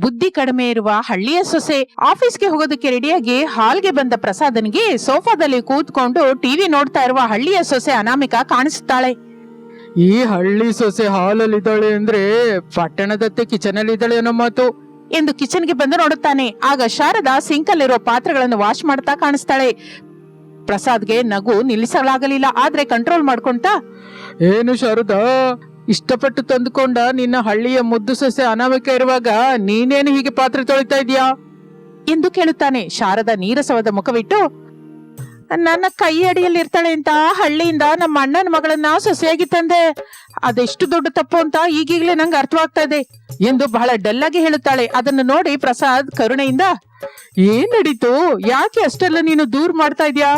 ಬುದ್ಧಿ ಕಡಿಮೆ ಇರುವ ಹಳ್ಳಿಯ ಸೊಸೆ ಆಫೀಸ್ಗೆ ಹೋಗೋದಕ್ಕೆ ರೆಡಿಯಾಗಿ ಹಾಲ್ಗೆ ಬಂದ ಪ್ರಸಾದನಿಗೆ ಸೋಫಾದಲ್ಲಿ ಕೂತ್ಕೊಂಡು ಟಿವಿ ನೋಡ್ತಾ ಇರುವ ಹಳ್ಳಿಯ ಸೊಸೆ ಅನಾಮಿಕ ಕಾಣಿಸುತ್ತಾಳೆ. ಈ ಹಳ್ಳಿ ಸೊಸೆ ಹಾಲಲ್ಲಿ ಇದ್ದಾಳೆ ಅಂದ್ರೆ ಪಟ್ಟಣದತ್ತೆ ಕಿಚನ್ ಅಲ್ಲಿ ಇದ್ದಾಳೆ ಅನ್ನೋ ಮಾತು. ಎಂದು ಕಿಚನ್ಗೆ ಬಂದು ನೋಡುತ್ತಾನೆ. ಆಗ ಶಾರದಾ ಸಿಂಕ್ ಅಲ್ಲಿರೋ ಪಾತ್ರೆಗಳನ್ನು ವಾಶ್ ಮಾಡ್ತಾ ಕಾಣಿಸ್ತಾಳೆ. ಪ್ರಸಾದ್ಗೆ ನಗು ನಿಲ್ಲಿಸಲಾಗಲಿಲ್ಲ. ಆದ್ರೆ ಕಂಟ್ರೋಲ್ ಮಾಡ್ಕೊಂತ ಏನು ಶಾರದಾ? ಇಷ್ಟಪಟ್ಟು ತಂದುಕೊಂಡ ನಿನ್ನ ಹಳ್ಳಿಯ ಮುದ್ದು ಸೊಸೆ ಅನಾಮಿಕ ಇರುವಾಗ ನೀನೇನು ಹೀಗೆ ಪಾತ್ರೆ ತೊಳಿತಾ ಇದೆಯಾ ಎಂದು ಕೇಳುತ್ತಾನೆ ಶಾರದ ನೀರಸವಾದ ಮುಖವಿಟ್ಟು, ನನ್ನ ಕೈ ಅಡಿಯಲ್ಲಿ ಇರ್ತಾಳೆ ಅಂತ ಹಳ್ಳಿಯಿಂದ ನಮ್ಮ ಅಣ್ಣನ ಮಗಳನ್ನ ಸೊಸೆಯಾಗಿ ತಂದೆ. ಅದೆಷ್ಟು ದೊಡ್ಡ ತಪ್ಪು ಅಂತ ಈಗೀಗ್ಲೇ ನಂಗೆ ಅರ್ಥವಾಗ್ತಾ ಇದೆ ಎಂದು ಬಹಳ ಡಲ್ಲಾಗಿ ಹೇಳುತ್ತಾಳೆ. ಅದನ್ನು ನೋಡಿ ಪ್ರಸಾದ್ ಕರುಣೆಯಿಂದ ಏನ್ ನಡೀತು? ಯಾಕೆ ಅಷ್ಟೆಲ್ಲ ನೀನು ದೂರ್ ಮಾಡ್ತಾ ಇದ್ಯಾ?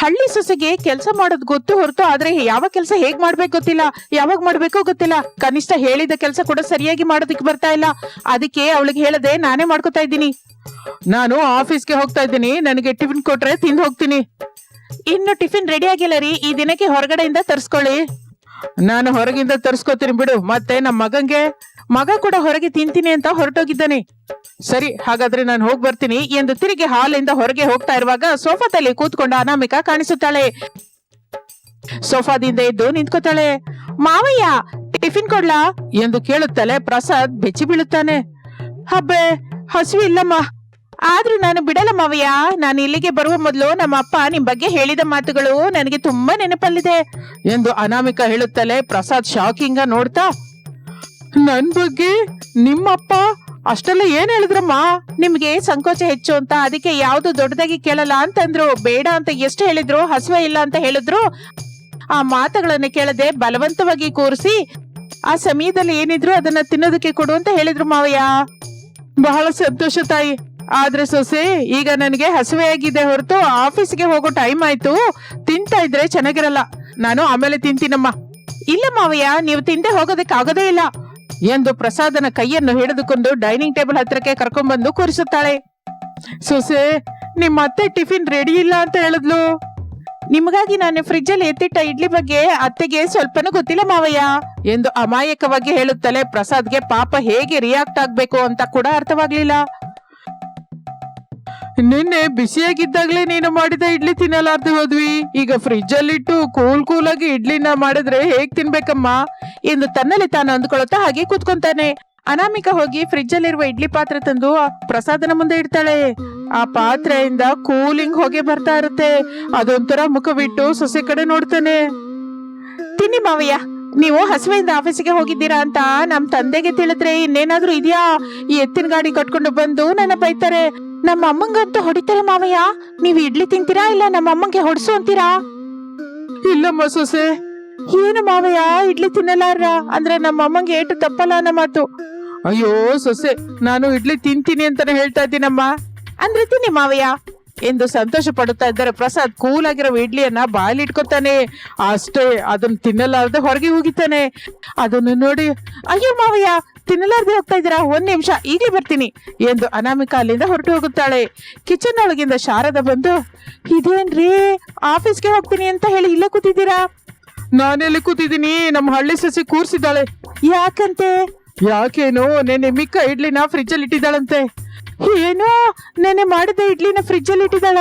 ಹಳ್ಳಿ ಸೊಸೆಗೆ ಕೆಲಸ ಮಾಡೋದ್ ಗೊತ್ತು ಹೊರತು ಆದ್ರೆ ಯಾವ ಕೆಲಸ ಹೇಗ್ ಮಾಡ್ಬೇಕು ಗೊತ್ತಿಲ್ಲ. ಯಾವಾಗ ಮಾಡ್ಬೇಕೋ ಗೊತ್ತಿಲ್ಲ. ಕನಿಷ್ಠ ಹೇಳಿದ ಕೆಲಸ ಕೂಡ ಸರಿಯಾಗಿ ಮಾಡೋದಕ್ಕೆ ಬರ್ತಾ ಇಲ್ಲ. ಅದಕ್ಕೆ ಅವಳಿಗೆ ಹೇಳದೆ ನಾನೇ ಮಾಡ್ಕೊತಾ ಇದ್ದೀನಿ. ನಾನು ಆಫೀಸ್ಗೆ ಹೋಗ್ತಾ ಇದ್ದೀನಿ. ನನಗೆ ಟಿಫಿನ್ ಕೊಟ್ರೆ ತಿಂದು ಹೋಗ್ತೀನಿ. ಇನ್ನು ಟಿಫಿನ್ ರೆಡಿ ಆಗಿಲ್ಲ ರೀ. ಈ ದಿನಕ್ಕೆ ಹೊರಗಡೆಯಿಂದ ತರ್ಸ್ಕೊಳ್ಳಿ. ನಾನು ಹೊರಗಿಂದ ತರ್ಸ್ಕೊತೀನಿ ಬಿಡು. ಮತ್ತೆ ನಮ್ಮ ಮಗಂಗೆ ಮಗ ಕೂಡ ಹೊರಗೆ ತಿಂತೀನಿ ಅಂತ ಹೊರಟೋಗಿದ್ದಾನೆ. ಸರಿ, ಹಾಗಾದ್ರೆ ನಾನು ಹೋಗಿ ಬರ್ತೀನಿ. ಎಂದು ತಿರುಗಿ ಹಾಲಿಂದ ಹೊರಗೆ ಹೋಗ್ತಾ ಇರುವಾಗ ಸೋಫಾದಲ್ಲಿ ಕೂತ್ಕೊಂಡ ಅನಾಮಿಕಾ ಕಾಣಿಸುತ್ತಾಳೆ. ಸೋಫಾದಿಂದ ಎದ್ದು ನಿಂತ್ಕೋತಾಳೆ. ಮಾವಯ್ಯ, ಟಿಫಿನ್ ಕೊಡ್ಲಾ? ಎಂದು ಕೇಳುತ್ತಲೇ ಪ್ರಸಾದ್ ಬೆಚ್ಚಿ ಬೀಳುತ್ತಾನೆ. ಹಬ್ಬೆ ಹಸಿವು ಇಲ್ಲಮ್ಮ. ಆದ್ರೂ ನಾನು ಬಿಡಲ್ಲ ಮಾವಯ್ಯ. ನಾನು ಇಲ್ಲಿಗೆ ಬರುವ ಮೊದಲು ನಮ್ಮ ಅಪ್ಪ ನಿಮ್ ಬಗ್ಗೆ ಹೇಳಿದ ಮಾತುಗಳು ನನಗೆ ತುಂಬಾ ನೆನಪಲ್ಲಿದೆ ಎಂದು ಅನಾಮಿಕ ಹೇಳುತ್ತಲೇ ಪ್ರಸಾದ್ ಶಾಕಿಂಗ ನೋಡ್ತಾ, ನನ್ ಬಗ್ಗೆ ನಿಮ್ಮಪ್ಪ ಅಷ್ಟೆಲ್ಲ ಏನ್ ಹೇಳಿದ್ರಮ್ಮ? ನಿಮ್ಗೆ ಸಂಕೋಚ ಹೆಚ್ಚು ಅಂತ, ಅದಕ್ಕೆ ಯಾವ್ದು ದೊಡ್ಡದಾಗಿ ಕೇಳಲ್ಲ ಅಂತಂದ್ರು. ಬೇಡ ಅಂತ ಎಷ್ಟು ಹೇಳಿದ್ರು, ಹಸುವೆ ಇಲ್ಲ ಅಂತ ಹೇಳಿದ್ರು. ಆ ಮಾತುಗಳನ್ನ ಕೇಳದೆ ಬಲವಂತವಾಗಿ ಕೂರಿಸಿ, ಆ ಸಮಯದಲ್ಲಿ ಏನಿದ್ರು ಅದನ್ನ ತಿನ್ನೋದಕ್ಕೆ ಕೊಡು ಅಂತ ಹೇಳಿದ್ರು ಮಾವಯ್ಯ. ಬಹಳ ಸಂತೋಷ ತಾಯಿ. ಆದ್ರೆ ಸೊಸೆ, ಈಗ ನನಗೆ ಹಸುವೆಯಾಗಿದೆ ಹೊರತು ಆಫೀಸ್ಗೆ ಹೋಗೋ ಟೈಮ್ ಆಯ್ತು. ತಿಂತಾ ಇದ್ರೆ ಚೆನ್ನಾಗಿರಲ್ಲ. ನಾನು ಆಮೇಲೆ ತಿಂತೀನಮ್ಮ. ಇಲ್ಲ ಮಾವಯ್ಯ, ನೀವು ತಿಂದೆ ಹೋಗೋದಕ್ಕೆ ಆಗೋದೇ ಇಲ್ಲ. ಎಂದು ಪ್ರಸಾದನ ಕೈಯನ್ನು ಹಿಡಿದುಕೊಂಡು ಡೈನಿಂಗ್ ಟೇಬಲ್ ಹತ್ರಕ್ಕೆ ಕರ್ಕೊಂಡ್ಬಂದು ಕೂರಿಸುತ್ತಾಳೆ. ಸೊಸೆ, ನಿಮ್ಮ ಅತ್ತೆ ಟಿಫಿನ್ ರೆಡಿ ಇಲ್ಲ ಅಂತ ಹೇಳಿದ್ಲು. ನಿಮಗಾಗಿ ನಾನು ಫ್ರಿಜ್ ಅಲ್ಲಿ ಎತ್ತಿಟ್ಟ ಇಡ್ಲಿ ಬಗ್ಗೆ ಅತ್ತೆಗೆ ಸ್ವಲ್ಪನೂ ಗೊತ್ತಿಲ್ಲ ಮಾವಯ್ಯ ಎಂದು ಅಮಾಯಕವಾಗಿ ಹೇಳುತ್ತಲೇ ಪ್ರಸಾದ್ಗೆ ಪಾಪ ಹೇಗೆ ರಿಯಾಕ್ಟ್ ಆಗ್ಬೇಕು ಅಂತ ಕೂಡ ಅರ್ಥವಾಗ್ಲಿಲ್ಲ. ನಿನ್ನೆ ಬಿಸಿಯಾಗಿದ್ದಾಗ್ಲೇ ನೀನು ಮಾಡಿದ ಇಡ್ಲಿ ತಿನ್ನಲಾರ್ದು ಹೋದ್ವಿ. ಈಗ ಫ್ರಿಜ್ ಅಲ್ಲಿಟ್ಟು ಕೂಲ್ ಕೂಲ್ ಆಗಿ ಇಡ್ಲಿನ ಮಾಡಿದ್ರೆ ಹೇಗ್ ತಿನ್ಬೇಕಮ್ಮ? ಎಂದು ತನ್ನಲ್ಲಿ ತಾನು ಅಂದುಕೊಳ್ಳುತ್ತಾ ಹಾಗೆ ಕೂತ್ಕೊಂತಾನೆ. ಅನಾಮಿಕ ಹೋಗಿ ಫ್ರಿಜ್ ಅಲ್ಲಿರುವ ಇಡ್ಲಿ ಪಾತ್ರೆ ತಂದು ಪ್ರಸಾದನ ಮುಂದೆ ಇಡ್ತಾಳೆ. ಆ ಪಾತ್ರೆಯಿಂದ ಕೂಲಿಂಗ್ ಹೋಗಿ ಬರ್ತಾ ಇರುತ್ತೆ. ಅದೊಂಥರ ಮುಖವಿಟ್ಟು ಸೊಸೆ ಕಡೆ ನೋಡ್ತಾನೆ. ತಿನ್ನಿ ಮಾವಯ್ಯ, ನೀವು ಹಸುವೆಯಿಂದ ಆಫೀಸಿಗೆ ಹೋಗಿದ್ದೀರಾ ಅಂತ ನಮ್ ತಂದೆಗೆ ತಿಳಿದ್ರೆ ಇನ್ನೇನಾದ್ರೂ ಇದೆಯಾ? ಈ ಎತ್ತಿನ ಗಾಡಿ ಕಟ್ಕೊಂಡು ಬಂದು ನನ್ನ ಬೈತಾರೆ. ನಮ್ಮ ಅಮ್ಮಂಗಂತೂ ಹೊಡಿತಾರೆ ಮಾವಯ್ಯ. ನೀವು ಇಡ್ಲಿ ತಿಂತೀರಾ ಇಲ್ಲ ನಮ್ಮ ಅಮ್ಮಂಗೆ ಹೊಡಿಸು ಅಂತೀರಾ? ಇಲ್ಲಮ್ಮ ಸೊಸೆ ಏನು ಮಾವಯ್ಯ? ಇಡ್ಲಿ ತಿನ್ನಲಾರ ಅಂದ್ರೆ ನಮ್ಮ ಅಮ್ಮಂಗೆ ಏಟು ತಪ್ಪಲ್ಲ ಅನ್ನೋ ಮಾತು. ಅಯ್ಯೋ ಸೊಸೆ ನಾನು ಇಡ್ಲಿ ತಿಂತೀನಿ ಅಂತಾನೆ ಹೇಳ್ತಾ ಇದ್ದೀನಮ್ಮ. ಅಂದ್ರೆ ತಿನ್ನಿ ಮಾವಯ್ಯ. ಎಂದು ಸಂತೋಷ ಪಡುತ್ತಾ ಇದ್ದಾರೆ ಪ್ರಸಾದ್ ಕೂಲ್ ಆಗಿರೋ ಇಡ್ಲಿಯನ್ನ ಬಾಯಲ್ಲಿ ಇಟ್ಕೊತಾನೆ. ಅಷ್ಟೇ ಅದನ್ನ ತಿನ್ನಲಾರ್ದೆ ಹೊರಗೆ ಹೋಗಿತಾನೆ ಅದನ್ನು ನೋಡಿ ಅಯ್ಯೋ ಮಾವಯ್ಯ ತಿನ್ನಲಾರ್ದೆ ಹೋಗ್ತಾ ಇದ್ದೀರಾ? ಒಂದ್ ನಿಮಿಷ ಈಗಲೇ ಬರ್ತೀನಿ ಎಂದು ಅನಾಮಿಕಾ ಅಲ್ಲಿಂದ ಹೊರಟು ಹೋಗುತ್ತಾಳೆ. ಕಿಚನ್ ಒಳಗಿಂದ ಶಾರದ ಬಂದು ಇದೇನ್ರಿ? ಆಫೀಸ್ಗೆ ಹೋಗ್ತೀನಿ ಅಂತ ಹೇಳಿ ಇಲ್ಲೇ ಕೂತಿದ್ದೀರಾ? ನಾನೆಲ್ಲಿ ಕೂತಿದ್ದೀನಿ? ನಮ್ಮ ಹಳ್ಳಿ ಸಸಿ ಕೂರ್ಸಿದ್ದಾಳೆ. ಯಾಕಂತೆ? ಯಾಕೇನು ನೆನ್ನೆ ಮಿಕ್ಕ ಇಡ್ಲಿನ ಫ್ರಿಜ್ ಅಲ್ಲಿ ಇಟ್ಟಿದ್ದಾಳಂತೆ. ಏನು? ನೆನೆ ಮಾಡಿದ ಇಡ್ಲಿನ ಫ್ರಿಜ್ ಅಲ್ಲಿ ಇಟ್ಟಿದ್ದಾಳ.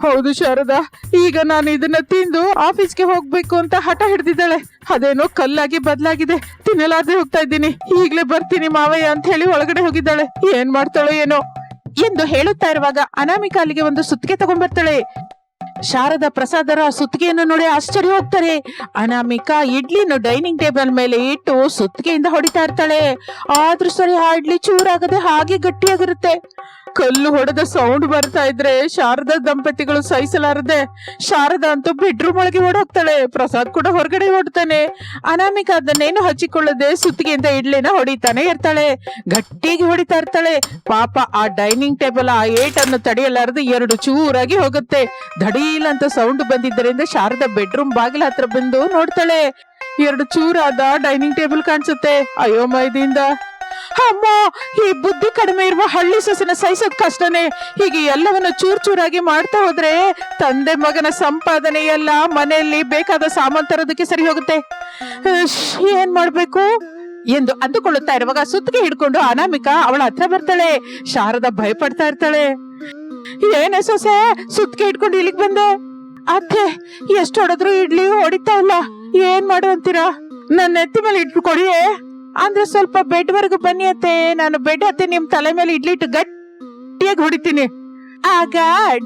ಹೌದು ಶಾರದಾ ಈಗ ನಾನು ಇದನ್ನ ತಿಂದು ಆಫೀಸ್ಗೆ ಹೋಗ್ಬೇಕು ಅಂತ ಹಠ ಹಿಡ್ದಿದ್ದಾಳೆ. ಅದೇನೋ ಕಲ್ಲಾಗಿ ಬದಲಾಗಿದೆ. ತಿನ್ನಲಾರ್ದೆ ಹೋಗ್ತಾ ಇದ್ದೀನಿ. ಈಗ್ಲೇ ಬರ್ತೀನಿ ಮಾವಯ್ಯ ಅಂತ ಹೇಳಿ ಒಳಗಡೆ ಹೋಗಿದ್ದಾಳೆ. ಏನ್ ಮಾಡ್ತಾಳೋ ಏನೋ. ಎಂದು ಹೇಳುತ್ತಾ ಇರುವಾಗ ಅನಾಮಿಕಾಲಿಗೆ ಅಲ್ಲಿಗೆ ಒಂದು ಸುತ್ತಿಗೆ ತಗೊಂಡ್ಬರ್ತಾಳೆ. ಶಾರದಾ ಪ್ರಸಾದರ ಸುತ್ತಿಗೆಯನ್ನು ನೋಡಿ ಆಶ್ಚರ್ಯ ಹೋಗ್ತಾರೆ. ಅನಾಮಿಕಾ ಇಡ್ಲಿನ ಡೈನಿಂಗ್ ಟೇಬಲ್ ಮೇಲೆ ಇಟ್ಟು ಸುತ್ತಿಗೆಯಿಂದ ಹೊಡಿತಾ ಇರ್ತಾಳೆ. ಆದ್ರೂ ಸರಿ ಆ ಇಡ್ಲಿ ಚೂರಾಗದೆ ಹಾಗೆ ಗಟ್ಟಿಯಾಗಿರುತ್ತೆ. ಕಲ್ಲು ಹೊಡೆದ ಸೌಂಡ್ ಬರ್ತಾ ಇದ್ರೆ ಶಾರದಾ ದಂಪತಿಗಳು ಸಹಿಸಲಾರದೆ ಶಾರದಾ ಅಂತೂ ಬೆಡ್ರೂಮ್ ಒಳಗೆ ಓಡೋಗ್ತಾಳೆ. ಪ್ರಸಾದ್ ಕೂಡ ಹೊರಗಡೆ ಓಡ್ತಾನೆ. ಅನಾಮಿಕ ಅದನ್ನೇನು ಹಚ್ಚಿಕೊಳ್ಳದೆ ಸುತ್ತಿಗೆಯಿಂದ ಇಡ್ಲಿನ ಹೊಡಿತಾನೆ ಇರ್ತಾಳೆ. ಗಟ್ಟಿಗೆ ಹೊಡಿತಾ ಇರ್ತಾಳೆ. ಪಾಪ ಆ ಡೈನಿಂಗ್ ಟೇಬಲ್ ಆ ಏಟನ್ನು ತಡೆಯಲಾರದೆ ಎರಡು ಚೂರಾಗಿ ಹೋಗುತ್ತೆ. ಧಡೀಲ್ ಅಂತ ಸೌಂಡ್ ಬಂದಿದ್ದರಿಂದ ಶಾರದಾ ಬೆಡ್ರೂಮ್ ಬಾಗಿಲ ಹತ್ರ ಬಂದು ನೋಡ್ತಾಳೆ. ಎರಡು ಚೂರಾದ ಡೈನಿಂಗ್ ಟೇಬಲ್ ಕಾಣಿಸುತ್ತೆ. ಅಯೋಮಯದಿಂದ ಅಮ್ಮ, ಈ ಬುದ್ಧಿ ಕಡಿಮೆ ಇರುವ ಹಳ್ಳಿ ಸೊಸೆನ ಸಹಿಸೋದ್ ಕಷ್ಟನೇ. ಹೀಗೆ ಎಲ್ಲವನ್ನ ಚೂರ್ ಚೂರಾಗಿ ಮಾಡ್ತಾ ಹೋದ್ರೆ ತಂದೆ ಮಗನ ಸಂಪಾದನೆ ಎಲ್ಲ ಮನೆಯಲ್ಲಿ ಬೇಕಾದ ಸಾಮಾನು ತರೋದಕ್ಕೆ ಸರಿ ಹೋಗುತ್ತೆ. ಏನ್ ಮಾಡ್ಬೇಕು? ಎಂದು ಅಂದುಕೊಳ್ಳುತ್ತಾ ಇರುವಾಗ ಸುತ್ತಿಗೆ ಹಿಡ್ಕೊಂಡು ಅನಾಮಿಕಾ ಅವಳ ಹತ್ರ ಬರ್ತಾಳೆ. ಶಾರದಾ ಭಯಪಡ್ತಾ ಇರ್ತಾಳೆ. ಏನೇ ಸೊಸೆ, ಸುತ್ತಿಗೆ ಹಿಡ್ಕೊಂಡು ಇಲ್ಲಿಗೆ ಬಂದೆ? ಅತ್ತೆ ಎಷ್ಟು ಹೊಡೆದ್ರು ಇಡ್ಲಿ ಹೊಡಿತಾ ಇಲ್ಲ. ಏನ್ ಮಾಡು ಅಂತೀರಾ? ನನ್ನ ನೆತ್ತಿ ಮೇಲೆ ಇಟ್ಟು ಕೊಡಿಯೇ ಅಂದ್ರೆ ಸ್ವಲ್ಪ ಬೆಡ್ ವರ್ಗು ಬನ್ನಿ ಅತ್ತೆ. ನಾನು ಬೆಡ್ ಅತ್ತೆ ನಿಮ್ ತಲೆ ಮೇಲೆ ಇಡ್ಲಿ ಇಟ್ಟು ಗಟ್ಟಿಯಾಗಿ ಹೊಡಿತೀನಿ. ಆಗ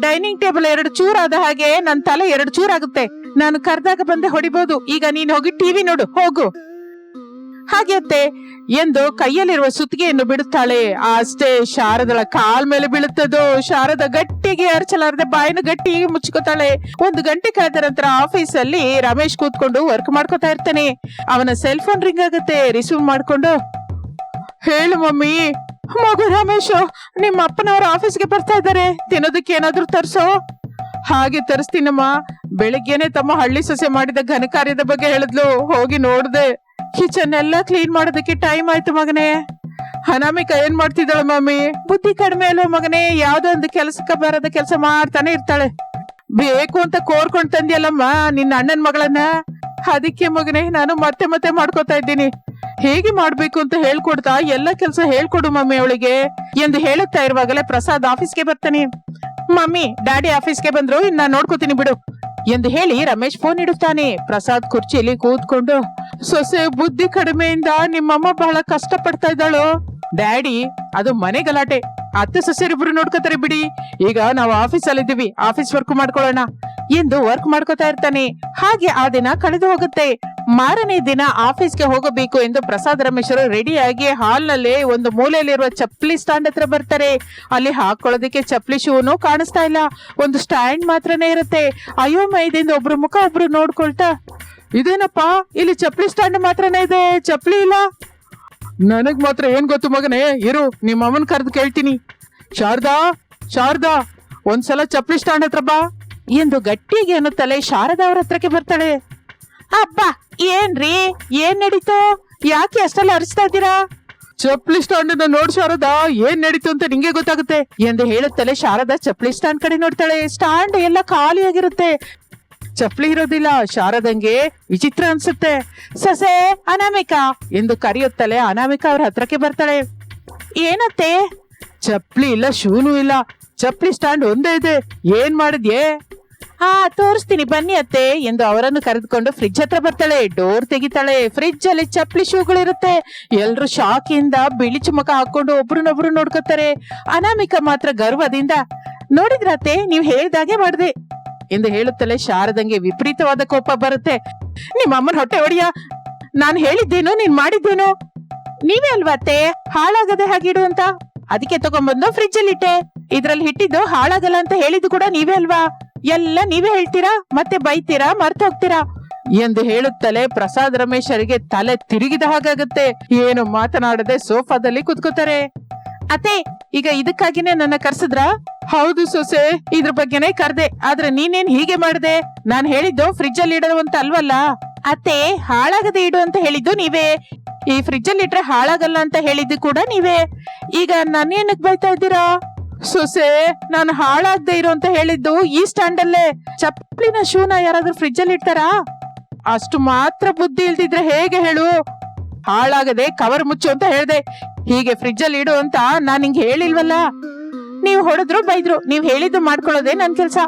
ಡೈನಿಂಗ್ ಟೇಬಲ್ ಎರಡು ಚೂರಾದ ಹಾಗೆ ನನ್ನ ತಲೆ ಎರಡು ಚೂರಾಗುತ್ತೆ. ನಾನು ಕರ್ದಾಗ ಬಂದೆ ಹೊಡಿಬಹುದು ಈಗ ನೀನ್ ಹೋಗಿ ಟಿವಿ ನೋಡು. ಹೋಗು. ಹಾಗೆ ಅತ್ತೆ ಎಂದು ಕೈಯಲ್ಲಿರುವ ಸುತ್ತಿಗೆಯನ್ನು ಬಿಡುತ್ತಾಳೆ. ಅಷ್ಟೇ ಶಾರದಳ ಕಾಲ್ ಮೇಲೆ ಬೀಳುತ್ತದೋ? ಶಾರದ ಗಟ್ಟಿಗೆ ಅರ್ಚಲಾರದೆ ಬಾಯಿನ ಗಟ್ಟಿಗೆ ಮುಚ್ಚಿಕೊತಾಳೆ. ಒಂದು ಗಂಟೆ ಕಳೆದ ನಂತರ ಆಫೀಸ್ ಅಲ್ಲಿ ರಮೇಶ್ ಕೂತ್ಕೊಂಡು ವರ್ಕ್ ಮಾಡ್ಕೊತಾ ಇರ್ತಾನೆ. ಅವನ ಸೆಲ್ ಫೋನ್ ರಿಂಗ್ ಆಗುತ್ತೆ. ರಿಸೀವ್ ಮಾಡ್ಕೊಂಡು, ಹೇಳು ಮಮ್ಮಿ, ಮಗು ರಮೇಶ್, ನಿಮ್ಮ ಆಫೀಸ್ ಆಫೀಸ್ಗೆ ಬರ್ತಾ ಇದ್ದಾರೆ. ತಿನ್ನೋದಕ್ಕೆ ಏನಾದ್ರೂ ತರ್ಸೋ? ಹಾಗೆ ತರಿಸ್ತೀನಮ್ಮ. ಬೆಳಿಗ್ಗೆನೆ ತಮ್ಮ ಹಳ್ಳಿ ಸೊಸೆ ಮಾಡಿದ ಘನ ಕಾರ್ಯದ ಬಗ್ಗೆ ಹೇಳಿದ್ಲು. ಹೋಗಿ ನೋಡ್ದೆ. ಕಿಚನ್ ಎಲ್ಲ ಕ್ಲೀನ್ ಮಾಡೋದಕ್ಕೆ ಟೈಮ್ ಆಯ್ತು ಮಗನೇ. ಅನಾಮಿಕ ಏನ್ ಮಾಡ್ತಿದ್ದಾಳೆ ಮಮ್ಮಿ ಬುದ್ಧಿ ಕಡಿಮೆ ಅಲ್ವ ಮಗನೇ? ಯಾವ್ದೋ ಒಂದು ಬರೋದ ಕೆಲಸ ಮಾಡ್ತಾನೆ ಇರ್ತಾಳೆ. ಬೇಕು ಅಂತ ಕೋರ್ಕೊಂಡ್ ತಂದಿಯಲ್ಲಮ್ಮ ನಿನ್ನ ಅಣ್ಣನ್ ಮಗಳನ್ನ? ಅದಕ್ಕೆ ಮಗನೇ, ನಾನು ಮತ್ತೆ ಮತ್ತೆ ಮಾಡ್ಕೋತಾ ಇದ್ದೀನಿ. ಹೇಗೆ ಮಾಡ್ಬೇಕು ಅಂತ ಹೇಳ್ಕೊಡ್ತಾ ಎಲ್ಲ ಕೆಲಸ ಹೇಳ್ಕೊಡು ಮಮ್ಮಿ ಅವಳಿಗೆ. ಎಂದು ಹೇಳುತ್ತಾ ಇರುವಾಗಲೇ ಪ್ರಸಾದ್ ಆಫೀಸ್ಗೆ ಬರ್ತಾನೆ. ಮಮ್ಮಿ ಡ್ಯಾಡಿ ಆಫೀಸ್ಗೆ ಬಂದ್ರು, ಇನ್ನ ನೋಡ್ಕೋತೀನಿ ಬಿಡು. ಎಂದು ಹೇಳಿ ರಮೇಶ್ ಫೋನ್ ಇಡುತ್ತಾನೆ. ಪ್ರಸಾದ್ ಕುರ್ಚಿಯಲ್ಲಿ ಕೂತ್ಕೊಂಡು ಸೊಸೆ ಬುದ್ಧಿ ಕಡಿಮೆಯಿಂದ ನಿಮ್ಮಮ್ಮ ಬಹಳ ಕಷ್ಟ ಪಡ್ತಾ ಇದ್ದಾಳು. ಡ್ಯಾಡಿ, ಅದು ಮನೆ ಗಲಾಟೆ. ಅತ್ತೆ ಸೊಸೆರಿಬ್ರು ನೋಡ್ಕೋತಾರೆ ಬಿಡಿ. ಈಗ ನಾವು ಆಫೀಸ್ ಅಲ್ಲಿ ಇದ್ದೀವಿ. ಆಫೀಸ್ ವರ್ಕ್ ಮಾಡ್ಕೊಳ್ಳೋಣ. ಎಂದು ವರ್ಕ್ ಮಾಡ್ಕೋತಾ ಇರ್ತಾನೆ. ಹಾಗೆ ಆ ದಿನ ಕಳೆದು ಹೋಗುತ್ತೆ. ಮಾರನೇ ದಿನ ಆಫೀಸ್ಗೆ ಹೋಗಬೇಕು ಎಂದು ಪ್ರಸಾದ್ ರಮೇಶ್ವರು ರೆಡಿಯಾಗಿ ಹಾಲ್ನಲ್ಲಿ ಒಂದು ಮೂಲೆಯಲ್ಲಿರುವ ಚಪ್ಪಲಿ ಸ್ಟ್ಯಾಂಡ್ ಹತ್ರ ಬರ್ತಾರೆ. ಅಲ್ಲಿ ಹಾಕೊಳ್ಳೋದಕ್ಕೆ ಚಪ್ಪಲಿ ಶೂನು ಕಾಣಿಸ್ತಾ ಇಲ್ಲ. ಒಂದು ಸ್ಟ್ಯಾಂಡ್ ಮಾತ್ರನೇ ಇರುತ್ತೆ. ಅಯೋಮಯದಿಂದ ಒಬ್ರು ಮುಖ ಒಬ್ರು ನೋಡ್ಕೊಳ್ತಾ ಇದೇನಪ್ಪ? ಇಲ್ಲಿ ಚಪ್ಪಲಿ ಸ್ಟ್ಯಾಂಡ್ ಮಾತ್ರನೇ ಇದೆ, ಚಪ್ಪಲಿ ಇಲ್ಲ. ನನಗ್ ಮಾತ್ರ ಏನ್ ಗೊತ್ತು ಮಗನೇ? ಇರು ನಿಮ್ಮ ಅಮ್ಮನ್ ಕರೆದು ಕೇಳ್ತೀನಿ. ಶಾರದಾ ಶಾರದಾ, ಒಂದ್ಸಲ ಚಪ್ಪಲಿ ಸ್ಟ್ಯಾಂಡ್ ಹತ್ರ ಬಾ. ಎಂದು ಗಟ್ಟಿಗೆ ಅನ್ನುತ್ತಲೇ ಶಾರದಾ ಅವ್ರ ಹತ್ರಕ್ಕೆ ಬರ್ತಾಳೆ. ಅಬ್ಬಾ, ಏನ್ರಿ? ಏನ್ ನಡೀತು? ಯಾಕೆ ಅಷ್ಟೆಲ್ಲ ಅರಿಸ್ತಾ ಇದ್ದೀರಾ? ಚಪ್ಪಲಿ ಸ್ಟ್ಯಾಂಡ್ ನೋಡ್ ಶಾರದಾ, ಏನ್ ನಡೀತು ಅಂತ ನಿಂಗೆ ಗೊತ್ತಾಗುತ್ತೆ. ಎಂದು ಹೇಳುತ್ತಲೇ ಶಾರದಾ ಚಪ್ಪಲಿ ಸ್ಟ್ಯಾಂಡ್ ಕಡೆ ನೋಡ್ತಾಳೆ. ಸ್ಟ್ಯಾಂಡ್ ಎಲ್ಲ ಖಾಲಿಯಾಗಿರುತ್ತೆ. ಚಪ್ಪಲಿ ಇರೋದಿಲ್ಲ ಶಾರದಂಗೆ ವಿಚಿತ್ರ ಅನ್ಸುತ್ತೆ. ಸೊಸೆ, ಅನಾಮಿಕಾ ಎಂದು ಕರೆಯುತ್ತಲೇ ಅನಾಮಿಕಾ ಅವ್ರ ಹತ್ರಕ್ಕೆ ಬರ್ತಾಳೆ. ಏನತ್ತೆ? ಚಪ್ಪಲಿ ಇಲ್ಲ, ಶೂನು ಇಲ್ಲ. ಚಪ್ಪಲಿ ಸ್ಟ್ಯಾಂಡ್ ಒಂದೇ ಇದೆ. ಏನ್ ಮಾಡಿದ್ಯೆ? ಹಾ, ತೋರಿಸ್ತೀನಿ, ಬನ್ನಿ ಅತ್ತೆ ಎಂದು ಅವರನ್ನು ಕರೆದುಕೊಂಡು ಫ್ರಿಡ್ಜ್ ಹತ್ರ ಬರ್ತಾಳೆ. ಡೋರ್ ತೆಗಿತಾಳೆ. ಫ್ರಿಡ್ಜ್ ಅಲ್ಲಿ ಚಪ್ಪಲಿ ಶೂಗಳಿರುತ್ತೆ. ಎಲ್ರು ಶಾಕಿಂದ ಬಿಳಿ ಚುಮಕ ಹಾಕೊಂಡು ಒಬ್ರನ್ನೊಬ್ರು ನೋಡ್ಕೊತಾರೆ. ಅನಾಮಿಕಾ ಮಾತ್ರ ಗರ್ವದಿಂದ, ನೋಡಿದ್ರತ್ತೆ, ನೀವ್ ಹೇಳಿದಾಗೆ ಮಾಡ್ದೆ. ಎಂದು ಹೇಳುತ್ತಲೇ ಶಾರದಂಗೆ ವಿಪರೀತವಾದ ಕೋಪ ಬರುತ್ತೆ. ನಿಮ್ಮ ಅಮ್ಮನ ಹೊಟ್ಟೆ ಹೊಡಿಯ? ನಾನು ಹೇಳಿದ್ದೇನು, ನೀನ್ ಮಾಡಿದ್ದೇನು? ನೀವೇ ಅಲ್ವಾ ಅತ್ತೆ? ಹಾಳಾಗದೆ ಹಾಗಿಡು ಅಂತ. ಅದಕ್ಕೆ ತಗೊಂಡ್ಬಂದು ಫ್ರಿಜ್ ಅಲ್ಲಿ ಇಟ್ಟೆ. ಇದ್ರಲ್ಲಿ ಹಿಟ್ಟಿದ್ದು ಹಾಳಾಗಲ್ಲ ಅಂತ ಹೇಳಿದ್ದು ಕೂಡ ನೀವೇ ಅಲ್ವಾ? ಎಲ್ಲ ನೀವೇ ಹೇಳ್ತೀರಾ? ಮತ್ತೆ ಬೈತೀರಾ? ಮರ್ತ ಹೋಗ್ತೀರಾ? ಎಂದು ಹೇಳುತ್ತಲೇ ಪ್ರಸಾದ್ ರಮೇಶರಿಗೆ ತಲೆ ತಿರುಗಿದ ಹಾಗಾಗುತ್ತೆ. ಏನು ಮಾತನಾಡದೆ ಸೋಫಾದಲ್ಲಿ ಕುತ್ಕೋತಾರೆ. ಅತ್ತೆ ಈಗ ಇದಕ್ಕಾಗಿನೇ ನನ್ನ ಕರ್ಸಿದ್ರ? ಹೌದು ಸೊಸೆ. ಇದ್ರ ಬಗ್ಗೆನೇ ಕರ್ದೆ ಆದ್ರೆ ನೀನೇನ್ ಹೀಗೆ ಮಾಡ್ದೆ? ನಾನ್ ಹೇಳಿದ್ದು ಫ್ರಿಜ್ ಅಲ್ಲಿ ಇಡೋದು ಅಂತ ಅಲ್ವಲ್ಲ? ಅತ್ತೆ ಹಾಳಾಗದೆ ಇಡು ಅಂತ ಹೇಳಿದ್ದು ನೀವೇ. ಈ ಫ್ರಿಜ್ ಅಲ್ಲಿ ಇಟ್ರೆ ಹಾಳಾಗಲ್ಲ ಅಂತ ಹೇಳಿದ್ದು ಕೂಡ ನೀವೇ. ಈಗ ನನ್ನೇನಕ್ ಬೈತಾ ಇದ್ದೀರಾ? ಸೊಸೆ ನಾನು ಹಾಳಾಗದೆ ಇರು ಅಂತ ಹೇಳಿದ್ದು ಈ ಸ್ಟ್ಯಾಂಡ್ ಅಲ್ಲೇ ಚಪ್ಪಲಿನ ಶೂನ ಯಾರಾದ್ರೂ ಫ್ರಿಜ್ ಅಲ್ಲಿ ಇಡ್ತಾರಾ? ಅಷ್ಟು ಮಾತ್ರ ಬುದ್ಧಿ ಇಲ್ದಿದ್ರೆ ಹೇಗೆ ಹೇಳು? ಹಾಳಾಗದೆ ಕವರ್ ಮುಚ್ಚು ಅಂತ ಹೇಳ್ದೆ. ಹೀಗೆ ಫ್ರಿಡ್ಜ್ ಅಲ್ಲಿ ಇಡು ಅಂತ ನಾನ್ ನಿಂಗೆ ಹೇಳಿಲ್ವಲ್ಲ? ನೀವು ಹೊಡೆದ್ರು ಬೈದ್ರು, ನೀವ್ ಹೇಳಿದ್ದು ಮಾಡ್ಕೊಳ್ಳೋದೇ ನನ್ ಕೆಲ್ಸ.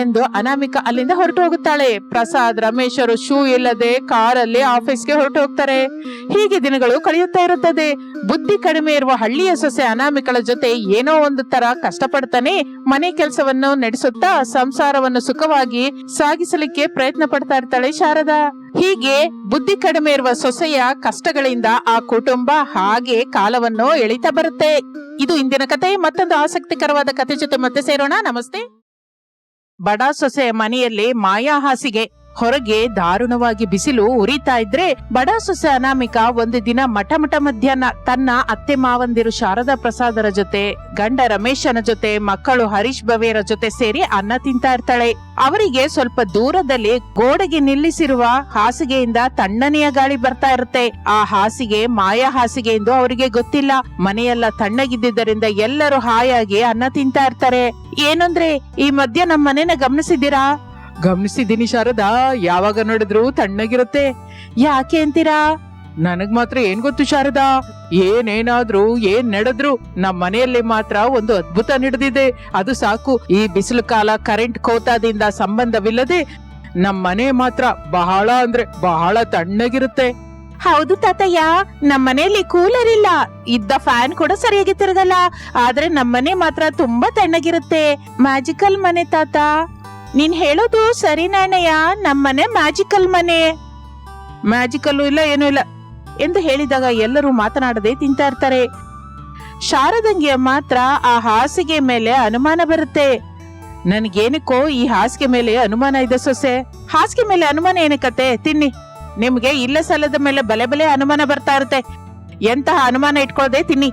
ಎಂದು ಅನಾಮಿಕ ಅಲ್ಲಿಂದ ಹೊರಟು ಹೋಗುತ್ತಾಳೆ ಪ್ರಸಾದ್ ರಮೇಶರು ಶೂ ಇಲ್ಲದೆ ಕಾರಲ್ಲಿ ಆಫೀಸ್ಗೆ ಹೊರಟು ಹೋಗ್ತಾರೆ ಹೀಗೆ ದಿನಗಳು ಕಳೆಯುತ್ತಾ ಇರುತ್ತದೆ. ಬುದ್ಧಿ ಕಡಿಮೆ ಇರುವ ಹಳ್ಳಿಯ ಸೊಸೆ ಅನಾಮಿಕಳ ಜೊತೆ ಏನೋ ಒಂದು ತರ ಕಷ್ಟಪಡ್ತಾನೆ, ಮನೆ ಕೆಲಸವನ್ನು ನಡೆಸುತ್ತಾ ಸಂಸಾರವನ್ನು ಸುಖವಾಗಿ ಸಾಗಿಸಲಿಕ್ಕೆ ಪ್ರಯತ್ನ ಪಡ್ತಾ ಇರ್ತಾಳೆ ಶಾರದಾ. ಹೀಗೆ ಬುದ್ಧಿ ಕಡಿಮೆ ಇರುವ ಸೊಸೆಯ ಕಷ್ಟಗಳಿಂದ ಆ ಕುಟುಂಬ ಹಾಗೆ ಕಾಲವನ್ನು ಎಳಿತಾ ಬರುತ್ತೆ. ಇದು ಇಂದಿನ ಕತೆ. ಮತ್ತೊಂದು ಆಸಕ್ತಿಕರವಾದ ಕತೆ ಜೊತೆ ಮತ್ತೆ ಸೇರೋಣ. ನಮಸ್ತೆ. ಬಡ ಸೊಸೆಯ ಮನೆಯಲ್ಲಿ ಮಾಯಾ ಹಾಸಿಗೆ. ಹೊರಗೆ ದಾರುಣವಾಗಿ ಬಿಸಿಲು ಉರಿತಾ ಇದ್ರೆ ಬಡ ಸೊಸೆ ಅನಾಮಿಕಾ ಒಂದು ದಿನ ಮಠ ಮಠ ಮಧ್ಯಾಹ್ನ ತನ್ನ ಅತ್ತೆ ಮಾವಂದಿರು ಶಾರದಾ ಪ್ರಸಾದರ ಜೊತೆ, ಗಂಡ ರಮೇಶನ ಜೊತೆ, ಮಕ್ಕಳು ಹರೀಶ್ ಬವೇರ ಜೊತೆ ಸೇರಿ ಅನ್ನ ತಿಂತಾ ಇರ್ತಾಳೆ. ಅವರಿಗೆ ಸ್ವಲ್ಪ ದೂರದಲ್ಲಿ ಗೋಡೆಗೆ ನಿಲ್ಲಿಸಿರುವ ಹಾಸಿಗೆಯಿಂದ ತಣ್ಣನೆಯ ಗಾಳಿ ಬರ್ತಾ ಇರುತ್ತೆ. ಆ ಹಾಸಿಗೆ ಮಾಯಾ ಹಾಸಿಗೆ ಎಂದು ಅವರಿಗೆ ಗೊತ್ತಿಲ್ಲ. ಮನೆಯೆಲ್ಲ ತಣ್ಣಗಿದ್ದರಿಂದ ಎಲ್ಲರೂ ಹಾಯಾಗಿ ಅನ್ನ ತಿಂತಾ ಇರ್ತಾರೆ. ಏನಂದ್ರೆ, ಈ ಮಧ್ಯ ನಮ್ಮನೆನ ಗಮನಿಸಿದ್ದೀರಾ? ಗಮನಿಸಿದ್ದೀನಿ ಶಾರದಾ, ಯಾವಾಗ ನೋಡಿದ್ರು ತಣ್ಣಗಿರುತ್ತೆ. ಯಾಕೆ ಅಂತೀರಾ? ನನಗ್ ಮಾತ್ರ ಏನ್ ಗೊತ್ತು ಶಾರದಾ? ಏನೇನಾದ್ರೂ, ಏನ್ ನಡೆದ್ರು ನಮ್ಮ ಮನೆಯಲ್ಲಿ ಮಾತ್ರ ಒಂದು ಅದ್ಭುತ ನಡೆದಿದೆ. ಅದು ಸಾಕು, ಈ ಬಿಸಿಲು ಕಾಲ ಕರೆಂಟ್ ಕೋತಾದಿಂದ ಸಂಬಂಧವಿಲ್ಲದೆ ನಮ್ಮ ಮನೆ ಮಾತ್ರ ಬಹಳ ಅಂದ್ರೆ ಬಹಳ ತಣ್ಣಗಿರುತ್ತೆ. ಹೌದು ತಾತಯ್ಯ ನಮ್ಮನೇಲಿ ಕೂಲರ್ ಇಲ್ಲ. ಇದ್ದ ಫ್ಯಾನ್ ಕೂಡ ಸರಿಯಾಗಿ ತಿರುಗಲ್ಲ. ಆದ್ರೆ ನಮ್ಮನೆ ಮಾತ್ರ ತುಂಬಾ ತಣ್ಣಗಿರುತ್ತೆ. ಮ್ಯಾಜಿಕಲ್ ಮನೆ ತಾತ. ನೀನ್ ಹೇಳೋದು ಸರಿ ನಾಣಯ್ಯ ನಮ್ಮನೆ ಮ್ಯಾಜಿಕಲ್ ಮನೆ. ಮ್ಯಾಜಿಕಲ್ ಇಲ್ಲ, ಏನೂ ಇಲ್ಲ. ಎಂದು ಹೇಳಿದಾಗ ಎಲ್ಲರೂ ಮಾತನಾಡದೆ ತಿಂತಾ ಇರ್ತಾರೆ. ಶಾರದಂಗಿಯ ಮಾತ್ರ ಆ ಹಾಸಿಗೆ ಮೇಲೆ ಅನುಮಾನ ಬರುತ್ತೆ. ನನ್ಗೇನಕ್ಕೋ ಈ ಹಾಸಿಗೆ ಮೇಲೆ ಅನುಮಾನ ಇದೆ ಸೊಸೆ. ಹಾಸಿಗೆ ಮೇಲೆ ಅನುಮಾನ ಏನಕ್ಕತ್ತೆ ತಿನ್ನಿ. ನಿಮ್ಗೆ ಇಲ್ಲ ಸಲದ ಮೇಲೆ ಬಲೆ ಬಲೆ ಅನುಮಾನ ಬರ್ತಾ ಇರುತ್ತೆ. ಎಂತಹ ಅನುಮಾನ ಇಟ್ಕೊಳ್ಳದೆ ತಿನ್ನಿ.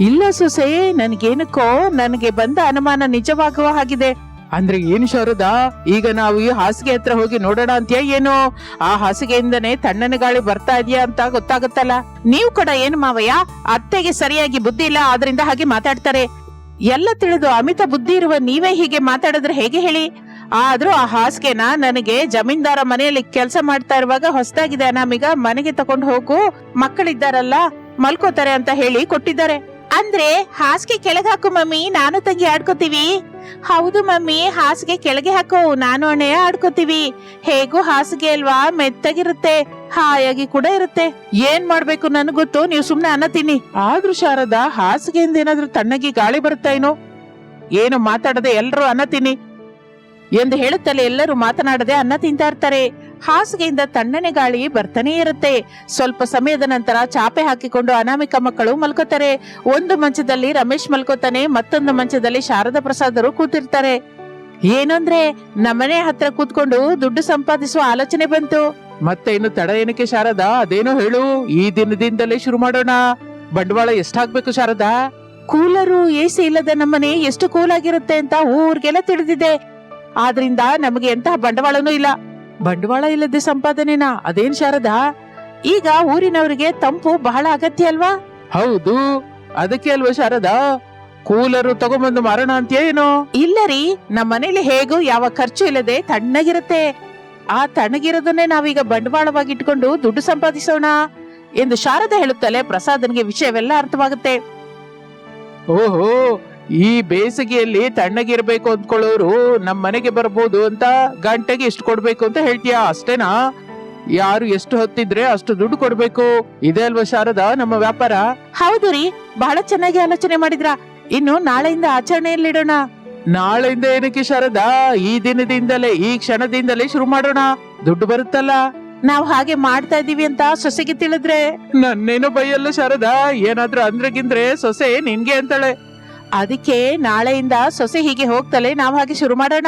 ಇಲ್ಲ ಸೊಸೆ, ನನ್ಗೇನಕ್ಕೋ, ನನಗೆ ಬಂದ ಅನುಮಾನ ನಿಜವಾಗುವ ಹಾಗಿದೆ. ಅಂದ್ರೆ ಏನು ಶಾರದಾ? ಈಗ ನಾವು ಈ ಹಾಸಿಗೆ ಹತ್ರ ಹೋಗಿ ನೋಡೋಣ ಅಂತೀಯ ಏನು? ಆ ಹಾಸಿಗೆಯಿಂದನೇ ತಣ್ಣನ ಗಾಳಿ ಬರ್ತಾ ಇದೆಯಾ ಅಂತ ಗೊತ್ತಾಗುತ್ತಲ್ಲ? ನೀವು ಕೂಡ ಏನು ಮಾವಯ್ಯ? ಅತ್ತೆಗೆ ಸರಿಯಾಗಿ ಬುದ್ಧಿ ಇಲ್ಲ, ಆದ್ರಿಂದ ಹಾಗೆ ಮಾತಾಡ್ತಾರೆ. ಎಲ್ಲ ತಿಳಿದು ಅಮಿತ ಬುದ್ಧಿ ಇರುವ ನೀವೇ ಹೀಗೆ ಮಾತಾಡಿದ್ರೆ ಹೇಗೆ ಹೇಳಿ? ಆದ್ರೂ ಆ ಹಾಸಿಗೆನ ನನಗೆ ಜಮೀನ್ದಾರ ಮನೆಯಲ್ಲಿ ಕೆಲಸ ಮಾಡ್ತಾ ಇರುವಾಗ ಹೊಸದಾಗಿದೆ ಅನಾಮಿಗ, ಮನೆಗೆ ತಕೊಂಡು ಹೋಗು. ಮಕ್ಕಳಿದ್ದಾರಲ್ಲ, ಮಲ್ಕೋತಾರೆ ಅಂತ ಹೇಳಿ ಕೊಟ್ಟಿದ್ದಾರೆ. ಅಂದ್ರೆ ಹಾಸಿಗೆ ಕೆಳಗೆ ಹಾಕು ಮಮ್ಮಿ, ನಾನು ತಂಗಿ ಆಡ್ಕೋತೀವಿ. ಹೌದು ಮಮ್ಮಿ, ಹಾಸಿಗೆ ಕೆಳಗೆ ಹಾಕು, ನಾನು ಅಣ್ಣ ಆಡ್ಕೋತೀವಿ. ಹೇಗೂ ಹಾಸಿಗೆ ಅಲ್ವಾ, ಮೆತ್ತಗಿರುತ್ತೆ, ಹಾಯಾಗಿ ಕೂಡ ಇರುತ್ತೆ. ಏನ್ ಮಾಡ್ಬೇಕು ನನ್ ಗೊತ್ತು? ನೀವು ಸುಮ್ನೆ ಅನ್ನ ತಿನ್ನಿ. ಆದ್ರೂ ಶಾರದಾ, ಹಾಸಿಗೆಯಿಂದ ಏನಾದ್ರೂ ತಣ್ಣಗೆ ಗಾಳಿ ಬರುತ್ತಾ ಏನೋ? ಏನು ಮಾತಾಡದೆ ಎಲ್ರು ಅನ್ನ ತಿನ್ನಿ. ಎಂದು ಹೇಳುತ್ತಲೇ ಎಲ್ಲರೂ ಮಾತನಾಡದೆ ಅನ್ನ ತಿಂತಾ ಇರ್ತಾರೆ. ಹಾಸಿಗೆಯಿಂದ ತಣ್ಣನೆ ಗಾಳಿ ಬರ್ತಾನೆ ಇರುತ್ತೆ. ಸ್ವಲ್ಪ ಸಮಯದ ನಂತರ ಚಾಪೆ ಹಾಕಿಕೊಂಡು ಅನಾಮಿಕ ಮಕ್ಕಳು ಮಲ್ಕೋತಾರೆ. ಒಂದು ಮಂಚದಲ್ಲಿ ರಮೇಶ್ ಮಲ್ಕೋತಾನೆ, ಮತ್ತೊಂದು ಮಂಚದಲ್ಲಿ ಶಾರದಾ ಪ್ರಸಾದರು ಕೂತಿರ್ತಾರೆ. ಏನಂದ್ರೆ ನಮ್ಮನೆ ಹತ್ರ ಕೂತ್ಕೊಂಡು ದುಡ್ಡು ಸಂಪಾದಿಸುವ ಆಲೋಚನೆ ಬಂತು. ಮತ್ತೆ ಇನ್ನು ತಡ ಏನಕ್ಕೆ ಶಾರದಾ? ಅದೇನೋ ಹೇಳು. ಈ ದಿನದಿಂದಲೇ ಶುರು ಮಾಡೋಣ. ಬಂಡವಾಳ ಎಷ್ಟಾಗ್ಬೇಕು ಶಾರದಾ? ಕೂಲರು ಎಸಿ ಇಲ್ಲದ ನಮ್ಮನೆ ಎಷ್ಟು ಕೂಲ್ ಆಗಿರುತ್ತೆ ಅಂತ ಊರ್ಗೆಲ್ಲ ತಿಳಿದಿದೆ. ಆದ್ರಿಂದ ನಮಗೆ ಎಂತಹ ಬಂಡವಾಳನೂ ಇಲ್ಲ. ಬಂಡವಾಳ ಇಲ್ಲದೆ ಸಂಪಾದನೆನಾ? ಅದೇನ್ ಶಾರದಾ? ಈಗ ಊರಿನವರಿಗೆ ತಂಪು ಬಹಳ ಅಗತ್ಯ ಅಲ್ವಾ? ಹೌದು. ಅದಕ್ಕೆ ಅಲ್ವಾ ಶಾರದ? ಕೂಲರು ತಗೊಂಬಂದು ಮಾರೋಣ ಅಂತ ಏನೋ ಇಲ್ಲ ರೀ. ನಮ್ಮ ಮನೇಲಿ ಹೇಗೂ ಯಾವ ಖರ್ಚು ಇಲ್ಲದೆ ತಣ್ಣಗಿರುತ್ತೆ. ಆ ತಣ್ಣಗಿರೋದನ್ನೇ ನಾವೀಗ ಬಂಡವಾಳವಾಗಿ ಇಟ್ಕೊಂಡು ದುಡ್ಡು ಸಂಪಾದಿಸೋಣ ಎಂದು ಶಾರದ ಹೇಳುತ್ತಲೇ ಪ್ರಸಾದನ್ಗೆ ವಿಷಯವೆಲ್ಲ ಅರ್ಥವಾಗುತ್ತೆ. ಓಹೋ. ಈ ಬೇಸಿಗೆಯಲ್ಲಿ ತಣ್ಣಗಿರ್ಬೇಕು ಅಂದ್ಕೊಳ್ಳೋರು ನಮ್ಮ ಮನೆಗೆ ಬರ್ಬೋದು ಅಂತ ಗಂಟೆಗೆ ಇಷ್ಟು ಕೊಡ್ಬೇಕು ಅಂತ ಹೇಳ್ತೀಯಾ? ಅಷ್ಟೇನಾ? ಯಾರು ಎಷ್ಟು ಹೊತ್ತಿದ್ರೆ ಅಷ್ಟು ದುಡ್ಡು ಕೊಡ್ಬೇಕು? ಇದೇ ಅಲ್ವಾ ಶಾರದ ನಮ್ಮ ವ್ಯಾಪಾರ? ಹೌದು ರೀ ಬಹಳ ಚೆನ್ನಾಗಿ ಆಲೋಚನೆ ಮಾಡಿದ್ರ? ಇನ್ನು ನಾಳೆಯಿಂದ ಆಚರಣೆಯಲ್ಲಿಡೋಣ. ನಾಳೆಯಿಂದ ಏನಕ್ಕೆ ಶಾರದಾ? ಈ ದಿನದಿಂದಲೇ ಈ ಕ್ಷಣದಿಂದಲೇ ಶುರು ಮಾಡೋಣ. ದುಡ್ಡು ಬರುತ್ತಲ್ಲ. ನಾವು ಹಾಗೆ ಮಾಡ್ತಾ ಇದೀವಿ ಅಂತ ಸೊಸೆಗೆ ತಿಳಿದ್ರೆ. ನನ್ನೇನು ಬೈಯಲ್ಲ ಶಾರದಾ. ಏನಾದ್ರೂ ಅಂದ್ರೆ ಗಿಂದ್ರೆ ಸೊಸೆ ನಿನ್ಗೆ ಅಂತಾಳೆ. ಅದಕ್ಕೆ ನಾಳೆಯಿಂದ ಸೊಸೆ ಹೀಗೆ ಹೋಗ್ತಲೆ ನಾವು ಹಾಗೆ ಶುರು ಮಾಡೋಣ.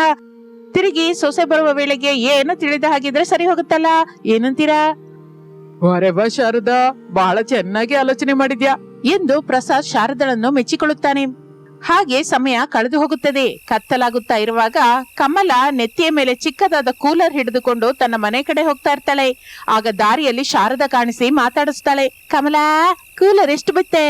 ತಿರುಗಿ ಸೊಸೆ ಬರುವ ವೇಳೆಗೆ ಏನು ತಿಳಿದ ಹಾಗಿದ್ರೆ ಸರಿ ಹೋಗುತ್ತಲ್ಲ? ಏನಂತೀರಾ? ಶಾರದ ಶಾರದಾ ಬಹಳ ಚೆನ್ನಾಗಿ ಆಲೋಚನೆ ಮಾಡಿದ್ಯಾ? ಎಂದು ಪ್ರಸಾದ್ ಶಾರದಳನ್ನು ಮೆಚ್ಚಿಕೊಳ್ಳುತ್ತಾನೆ. ಹಾಗೆ ಸಮಯ ಕಳೆದು ಹೋಗುತ್ತದೆ. ಕತ್ತಲಾಗುತ್ತಾ ಇರುವಾಗ ಕಮಲ ನೆತ್ತಿಯ ಮೇಲೆ ಚಿಕ್ಕದಾದ ಕೂಲರ್ ಹಿಡಿದುಕೊಂಡು ತನ್ನ ಮನೆ ಕಡೆ ಹೋಗ್ತಾ ಇರ್ತಾಳೆ. ಆಗ ದಾರಿಯಲ್ಲಿ ಶಾರದ ಕಾಣಿಸಿ ಮಾತಾಡಿಸ್ತಾಳೆ. ಕಮಲಾ ಕೂಲರ್ ಎಷ್ಟು ಬಿತ್ತೆ?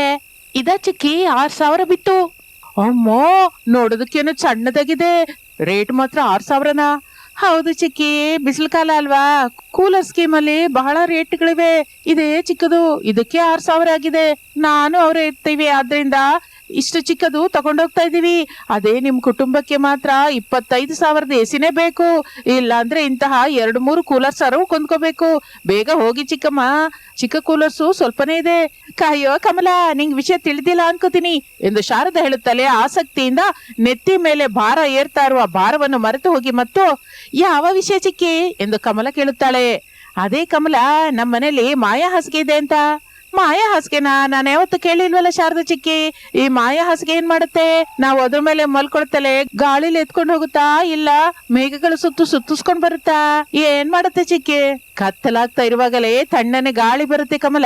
ಇದ ಚಿಕ್ಕಿ ಆರ್ ಸಾವಿರ ಬಿತ್ತು. ಅಮ್ಮೋ ನೋಡೋದಕ್ಕೇನು ಸಣ್ಣದಾಗಿದೆ. ರೇಟ್ ಮಾತ್ರ ಆರ್ ಸಾವಿರನಾ? ಹೌದು ಚಿಕ್ಕಿ, ಬಿಸಿಲು ಕಾಲ ಅಲ್ವಾ? ಕೂಲರ್ ಸ್ಕೀಮ್ ಅಲ್ಲಿ ಬಹಳ ರೇಟ್ಗಳಿವೆ. ಇದೇ ಚಿಕ್ಕದು, ಇದಕ್ಕೆ ಆರ್ ಸಾವಿರ ಆಗಿದೆ. ನಾನು ಅವರೇ ಇರ್ತೀವಿ, ಆದ್ರಿಂದ ಇಷ್ಟು ಚಿಕ್ಕದು ತಗೊಂಡೋಗ್ತಾ ಇದ್ದೀವಿ. ಅದೇ ನಿಮ್ಮ ಕುಟುಂಬಕ್ಕೆ ಮಾತ್ರ ಇಪ್ಪತ್ತೈದು ಸಾವಿರದ ಎಸಿನೇ ಬೇಕು. ಇಲ್ಲ ಅಂದ್ರೆ ಇಂತಹ ಎರಡು ಮೂರು ಕೂಲರ್ಸ್ ಸರವು ಕೊಂಡ್ಕೋಬೇಕು. ಬೇಗ ಹೋಗಿ ಚಿಕ್ಕಮ್ಮ. ಚಿಕ್ಕ ಕೂಲರ್ಸು ಸ್ವಲ್ಪನೇ ಇದೆ. ಕಾಯೋ ಕಮಲ, ನಿಂಗೆ ವಿಷಯ ತಿಳಿದಿಲ್ಲ ಅನ್ಕೋತೀನಿ. ಎಂದು ಶಾರದ ಹೇಳುತ್ತಲೇ ಆಸಕ್ತಿಯಿಂದ ನೆತ್ತಿ ಮೇಲೆ ಭಾರ ಏರ್ತಾ ಇರುವ ಭಾರವನ್ನು ಮರೆತು ಹೋಗಿ ಮತ್ತು, ಯಾವ ವಿಷಯ ಚಿಕ್ಕಿ? ಎಂದು ಕಮಲ ಕೇಳುತ್ತಾಳೆ. ಅದೇ ಕಮಲ ನಮ್ಮ ಮನೇಲಿ ಮಾಯಾ ಹಾಸಿಗೆ ಇದೆ ಅಂತ. ಮಾಯಾ ಹಾಸಿಗೆನ ನಾನು ಯಾವತ್ತು ಕೇಳಿಲ್ವಲ್ಲ ಶಾರದ ಚಿಕ್ಕಿ? ಈ ಮಾಯ ಹಾಸಿಗೆ ಏನ್ ಮಾಡುತ್ತೆ? ನಾವು ಅದ್ರ ಮೇಲೆ ಮಲ್ಕೊಳ್ತಲೆ ಗಾಳಿಲಿ ಎತ್ಕೊಂಡು ಹೋಗುತ್ತಾ ಇಲ್ಲ ಮೇಘಗಳು ಸುತ್ತು ಸುತ್ತಿಸ್ಕೊಂಡ್ ಬರುತ್ತಾ? ಏನ್ ಮಾಡುತ್ತೆ ಚಿಕ್ಕಿ? ಕತ್ತಲಾಗ್ತಾ ಇರುವಾಗಲೇ ತಣ್ಣನೆ ಗಾಳಿ ಬರುತ್ತೆ ಕಮಲ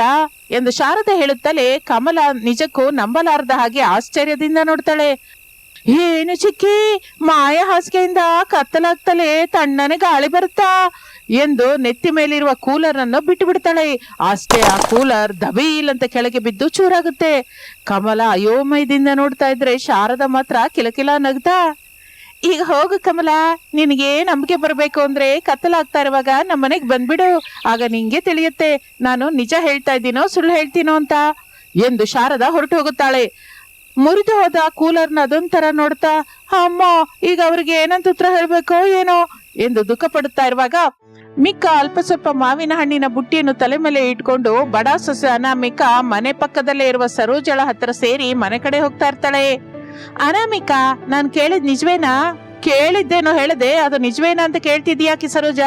ಎಂದು ಶಾರದ ಹೇಳುತ್ತಲೇ ಕಮಲ ನಿಜಕ್ಕೂ ನಂಬಲಾರದ ಹಾಗೆ ಆಶ್ಚರ್ಯದಿಂದ ನೋಡ್ತಾಳೆ. ಏನು ಚಿಕ್ಕಿ? ಮಾಯ ಹಾಸಿಗೆಯಿಂದ ಕತ್ತಲಾಗ್ತಲೇ ತಣ್ಣನೆ ಗಾಳಿ ಬರುತ್ತಾ? ಎಂದು ನೆತ್ತಿ ಮೇಲಿರುವ ಕೂಲರ್ ಅನ್ನು ಬಿಟ್ಟು ಬಿಡ್ತಾಳೆ. ಅಷ್ಟೇ ಆ ಕೂಲರ್ ದಬೀಲ್ ಅಂತ ಕೆಳಗೆ ಬಿದ್ದು ಚೂರಾಗುತ್ತೆ. ಕಮಲ ಅಯೋಮಯದಿಂದ ನೋಡ್ತಾ ಇದ್ರೆ ಶಾರದ ಮಾತ್ರ ಕಿಲಕಿಲ ನಗ್ತಾ. ಈಗ ಹೋಗು ಕಮಲ, ನಿನಗೆ ನಂಬಿಕೆ ಬರಬೇಕು ಅಂದ್ರೆ ಕತ್ತಲಾಗ್ತಾ ಇರುವಾಗ ನಮ್ಮ ಮನೆಗೆ ಬಂದ್ಬಿಡು. ಆಗ ನಿಂಗೆ ತಿಳಿಯುತ್ತೆ, ನಾನು ನಿಜ ಹೇಳ್ತಾ ಇದ್ದೀನೋ ಸುಳ್ಳು ಹೇಳ್ತೀನೋ ಅಂತ ಎಂದು ಶಾರದ ಹೊರಟು ಹೋಗುತ್ತಾಳೆ. ಮುರಿದು ಹೋದ ಕೂಲರ್ನ ಅದೊಂಥರ ನೋಡ್ತಾ, ಅಮ್ಮ, ಈಗ ಅವ್ರಿಗೆ ಏನಂತ ಉತ್ತರ ಹೇಳಬೇಕೋ ಏನೋ? ಎಂದು ದುಃಖ ಪಡುತ್ತಾ ಇರುವಾಗ ಮಿಕ್ಕ ಅಲ್ಪ ಸ್ವಲ್ಪ ಮಾವಿನ ಹಣ್ಣಿನ ಬುಟ್ಟಿಯನ್ನು ತಲೆ ಮೇಲೆ ಇಟ್ಕೊಂಡು ಬಡ ಸೊಸೆ ಮನೆ ಪಕ್ಕದಲ್ಲೇ ಇರುವ ಸರೋಜಳ ಹತ್ರ ಸೇರಿ ಮನೆ ಕಡೆ ಹೋಗ್ತಾ ಇರ್ತಾಳೆ. ಅನಾಮಿಕ, ನಾನು ಕೇಳಿದ್ ನಿಜವೇನಾ? ಕೇಳಿದ್ದೇನೋ ಹೇಳದೆ ಅದು ನಿಜವೇನಾ ಅಂತ ಕೇಳ್ತಿದ್ಯಾಕಿ ಸರೋಜ?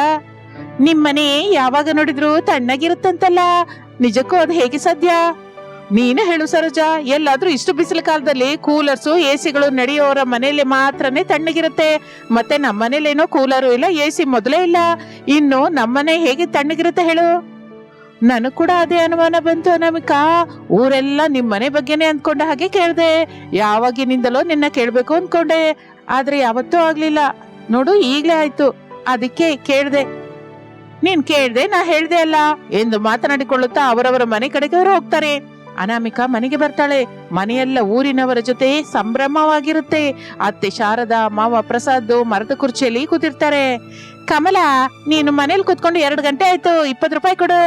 ನಿಮ್ಮನೆ ಯಾವಾಗ ನೋಡಿದ್ರು ತಣ್ಣಗಿರುತ್ತಂತಲ್ಲ. ನಿಜಕ್ಕೂ ಅದು ಹೇಗೆ ಸಾಧ್ಯ? ನೀನೇ ಹೇಳು ಸರೋಜಾ. ಎಲ್ಲಾದ್ರೂ ಇಷ್ಟು ಬಿಸಿಲು ಕಾಲದಲ್ಲಿ ಕೂಲರ್ಸು, ಎಸಿಗಳು ನಡೆಯೋರ ಮನೇಲಿ ಮಾತ್ರನೇ ತಣ್ಣಗಿರುತ್ತೆ. ಮತ್ತೆ ನಮ್ಮ ಮನೇಲೇನೋ ಕೂಲರು ಇಲ್ಲ ಎ ಸಿ ಮೊದಲೇ ಇಲ್ಲ. ಇನ್ನು ನಮ್ಮನೆ ಹೇಗೆ ತಣ್ಣಗಿರುತ್ತೆ ಹೇಳು. ನನಗ್ ಕೂಡ ಅದೇ ಅನುಮಾನ ಬಂತು ಅನಾಮಿಕಾ. ಊರೆಲ್ಲ ನಿಮ್ ಮನೆ ಬಗ್ಗೆನೆ ಅಂದ್ಕೊಂಡ ಹಾಗೆ ಕೇಳ್ದೆ. ಯಾವಾಗಿನಿಂದಲೋ ನಿನ್ನ ಕೇಳ್ಬೇಕು ಅನ್ಕೊಂಡೆ ಆದ್ರೆ ಯಾವತ್ತೂ ಆಗ್ಲಿಲ್ಲ. ನೋಡು, ಈಗ್ಲೇ ಆಯ್ತು. ಅದಕ್ಕೆ ಕೇಳ್ದೆ. ನೀನ್ ಕೇಳ್ದೆ, ನಾ ಹೇಳ್ದೆ ಅಲ್ಲ. ಎಂದು ಮಾತನಾಡಿಕೊಳ್ಳುತ್ತಾ ಅವರವರ ಮನೆ ಕಡೆಗೆ ಅವರು ಹೋಗ್ತಾರೆ. ಅನಾಮಿಕಾ ಮನೆಗೆ ಬರ್ತಾಳೆ. ಮನೆಯೆಲ್ಲ ಊರಿನವರ ಜೊತೆ ಸಂಭ್ರಮವಾಗಿರುತ್ತೆ. ಅತ್ತೆ ಶಾರದಾ, ಮಾವ ಪ್ರಸಾದ್ ಮರದ ಕುರ್ಚಿಯಲ್ಲಿ ಕೂತಿರ್ತಾರೆ. ಕಮಲ, ನೀನು ಮನೇಲಿ ಕೂತ್ಕೊಂಡು ಎರಡು ಗಂಟೆ ಆಯ್ತು, ಇಪ್ಪತ್ತು ರೂಪಾಯಿ ಕೊಡು.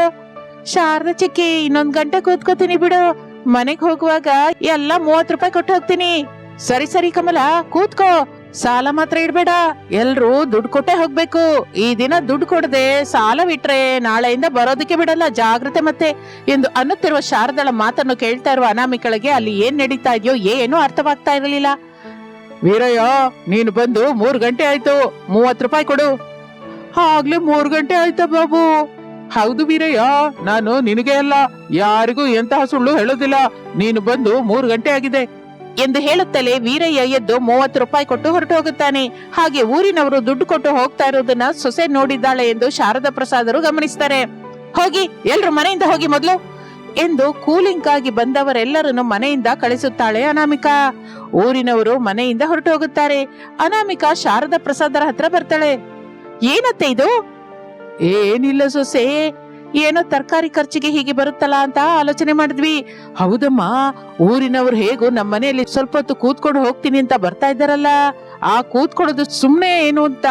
ಶಾರದ ಚಿಕ್ಕಿ, ಇನ್ನೊಂದ್ ಗಂಟೆ ಕೂತ್ಕೋತೀನಿ ಬಿಡು. ಮನೆಗೆ ಹೋಗುವಾಗ ಎಲ್ಲ ಮೂವತ್ ರೂಪಾಯಿ ಕೊಟ್ಟು ಹೋಗ್ತೀನಿ. ಸರಿ ಸರಿ ಕಮಲ, ಕೂತ್ಕೋ. ಸಾಲ ಮಾತ್ರ ಇಡ್ಬೇಡ, ಎಲ್ರೂ ದುಡ್ಡು ಕೊಟ್ಟೆ ಹೋಗ್ಬೇಕು. ಈ ದಿನ ದುಡ್ಡು ಕೊಡದೆ ಸಾಲ ಬಿಟ್ರೆ ನಾಳೆಯಿಂದ ಬರೋದಕ್ಕೆ ಬಿಡಲ್ಲ, ಜಾಗ್ರತೆ ಮತ್ತೆ. ಎಂದು ಅನ್ನುತ್ತಿರುವ ಶಾರದಳ ಮಾತನ್ನು ಕೇಳ್ತಾ ಇರುವ ಅನಾಮಿಕಳಿಗೆ ಅಲ್ಲಿ ಏನ್ ನಡೀತಾ ಇದೆಯೋ ಏನು ಅರ್ಥವಾಗ್ತಾ ಇರಲಿಲ್ಲ. ವೀರಯ್ಯ, ನೀನು ಬಂದು ಮೂರ್ ಗಂಟೆ ಆಯ್ತು ಮೂವತ್ ರೂಪಾಯಿ ಕೊಡು. ಆಗ್ಲೇ ಮೂರ್ ಗಂಟೆ ಆಯ್ತಾ ಬಾಬು. ಹೌದು ವೀರಯ್ಯ, ನಾನು ನಿನಗೆ ಅಲ್ಲ, ಯಾರಿಗೂ ಎಂತಹ ಸುಳ್ಳು ಹೇಳೋದಿಲ್ಲ. ನೀನು ಬಂದು ಮೂರ್ ಗಂಟೆ ಆಗಿದೆ. ಎಂದು ಹೇಳುತ್ತಲೇ ವೀರಯ್ಯ ಎದ್ದು ಮೂವತ್ತು ರೂಪಾಯಿ ಕೊಟ್ಟು ಹೊರಟು ಹೋಗುತ್ತಾನೆ. ಹಾಗೆ ಊರಿನವರು ದುಡ್ಡು ಕೊಟ್ಟು ಹೋಗ್ತಾ ಇರೋದನ್ನ ಸೊಸೆ ನೋಡಿದ್ದಾಳೆ ಎಂದು ಶಾರದಾ ಪ್ರಸಾದರು ಗಮನಿಸ್ತಾರೆ. ಹೋಗಿ, ಎಲ್ರು ಮನೆಯಿಂದ ಹೋಗಿ ಮೊದಲು ಎಂದು ಕೂಲಿಂಗ್ಗಾಗಿ ಬಂದವರೆಲ್ಲರನ್ನು ಮನೆಯಿಂದ ಕಳಿಸುತ್ತಾಳೆ ಅನಾಮಿಕಾ. ಊರಿನವರು ಮನೆಯಿಂದ ಹೊರಟು ಹೋಗುತ್ತಾರೆ. ಅನಾಮಿಕಾ ಶಾರದಾ ಪ್ರಸಾದರ ಹತ್ರ ಬರ್ತಾಳೆ. ಏನತ್ತೆ ಇದು? ಏನಿಲ್ಲ ಸೊಸೆ. ಏನೋ ತರಕಾರಿ ಖರ್ಚಿಗೆ ಹೀಗೆ ಬರುತ್ತಲ್ಲ ಅಂತ ಆಲೋಚನೆ ಮಾಡಿದ್ವಿ. ಹೌದಮ್ಮ, ಊರಿನವ್ರು ಹೇಗೂ ನಮ್ಮ ಮನೆಯಲ್ಲಿ ಸ್ವಲ್ಪ ಹೊತ್ತು ಕೂತ್ಕೊಂಡು ಹೋಗ್ತೀನಿ ಅಂತ ಬರ್ತಾ ಇದ್ದಾರಲ್ಲ. ಆ ಕೂತ್ಕೊಳ್ಳೋದು ಸುಮ್ಮನೆ ಏನು ಅಂತ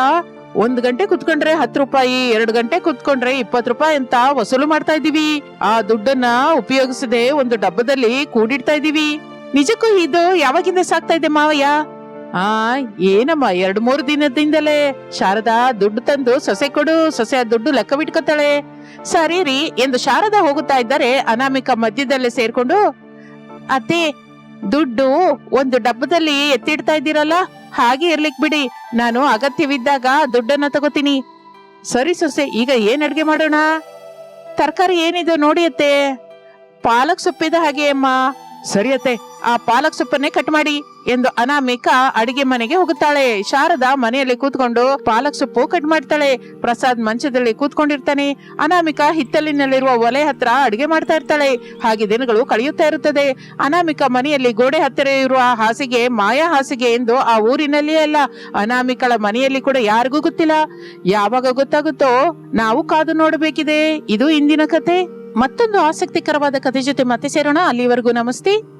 ಒಂದ್ ಗಂಟೆ ಕೂತ್ಕೊಂಡ್ರೆ ಹತ್ತು ರೂಪಾಯಿ, ಎರಡು ಗಂಟೆ ಕೂತ್ಕೊಂಡ್ರೆ ಇಪ್ಪತ್ತು ರೂಪಾಯಿ ಅಂತ ವಸೂಲು ಮಾಡ್ತಾ ಇದೀವಿ ಆ ದುಡ್ಡನ್ನ ಉಪಯೋಗಿಸದೆ ಒಂದು ಡಬ್ಬದಲ್ಲಿ ಕೂಡಿಡ್ತಾ ಇದೀವಿ ನಿಜಕ್ಕೂ ಇದು ಯಾವಾಗಿಂದ ಸಾಕ್ತಾ ಇದೆ ಮಾವಯ್ಯ? ಆ, ಏನಮ್ಮ, ಎರಡ್ ಮೂರು ದಿನದಿಂದಲೇ ಶಾರದಾ ದುಡ್ಡು ತಂದು ಸೊಸೆ ಕೊಡು, ಸೊಸೆ ದುಡ್ಡು ಲೆಕ್ಕ ಬಿಟ್ಕೋತಾಳೆ. ಸರಿ ರೀ, ಎಂದು ಶಾರದಾ ಹೋಗುತ್ತಾ ಇದ್ದಾರೆ ಅನಾಮಿಕ ಮಧ್ಯದಲ್ಲೇ ಸೇರ್ಕೊಂಡು, ಅತ್ತೆ, ದುಡ್ಡು ಒಂದು ಡಬ್ಬದಲ್ಲಿ ಎತ್ತಿಡ್ತಾ ಇದ್ದೀರಲ್ಲ, ಹಾಗೆ ಇರ್ಲಿಕ್ ಬಿಡಿ, ನಾನು ಅಗತ್ಯವಿದ್ದಾಗ ದುಡ್ಡನ್ನ ತಗೋತೀನಿ. ಸರಿ ಸೊಸೆ, ಈಗ ಏನ್ ಅಡ್ಗೆ ಮಾಡೋಣ? ತರಕಾರಿ ಏನಿದೆ ನೋಡಿ ಅತ್ತೆ. ಪಾಲಕ್ ಸೊಪ್ಪಿದ ಹಾಗೆ ಅಮ್ಮ. ಸರಿ ಅತ್ತೆ ಆ ಪಾಲಕ್ ಸೊಪ್ಪನ್ನೇ ಕಟ್ ಮಾಡಿ ಎಂದು ಅನಾಮಿಕ ಅಡಿಗೆ ಮನೆಗೆ ಹೋಗುತ್ತಾಳೆ. ಶಾರದಾ ಮನೆಯಲ್ಲಿ ಕೂತ್ಕೊಂಡು ಪಾಲಕ್ ಸೊಪ್ಪು ಕಟ್ ಮಾಡ್ತಾಳೆ. ಪ್ರಸಾದ್ ಮಂಚದಲ್ಲಿ ಕೂತ್ಕೊಂಡಿರ್ತಾನೆ. ಅನಾಮಿಕ ಹಿತ್ತಲಿನಲ್ಲಿರುವ ಒಲೆ ಹತ್ರ ಅಡಿಗೆ ಮಾಡ್ತಾ ಇರ್ತಾಳೆ. ಹಾಗೆ ದಿನಗಳು ಕಳೆಯುತ್ತಾ ಇರುತ್ತದೆ. ಅನಾಮಿಕ ಮನೆಯಲ್ಲಿ ಗೋಡೆ ಹತ್ತಿರ ಇರುವ ಹಾಸಿಗೆ ಮಾಯಾ ಹಾಸಿಗೆ ಎಂದು ಆ ಊರಿನಲ್ಲಿಯೇ ಅಲ್ಲ, ಅನಾಮಿಕಳ ಮನೆಯಲ್ಲಿ ಕೂಡ ಯಾರಿಗೂ ಗೊತ್ತಿಲ್ಲ. ಯಾವಾಗ ಗೊತ್ತಾಗುತ್ತೋ ನಾವು ಕಾದು ನೋಡಬೇಕಿದೆ. ಇದು ಇಂದಿನ ಕತೆ. ಮತ್ತೊಂದು ಆಸಕ್ತಿಕರವಾದ ಕಥೆ ಜೊತೆ ಮತ್ತೆ ಸೇರೋಣ. ಅಲ್ಲಿವರೆಗೂ ನಮಸ್ತೆ.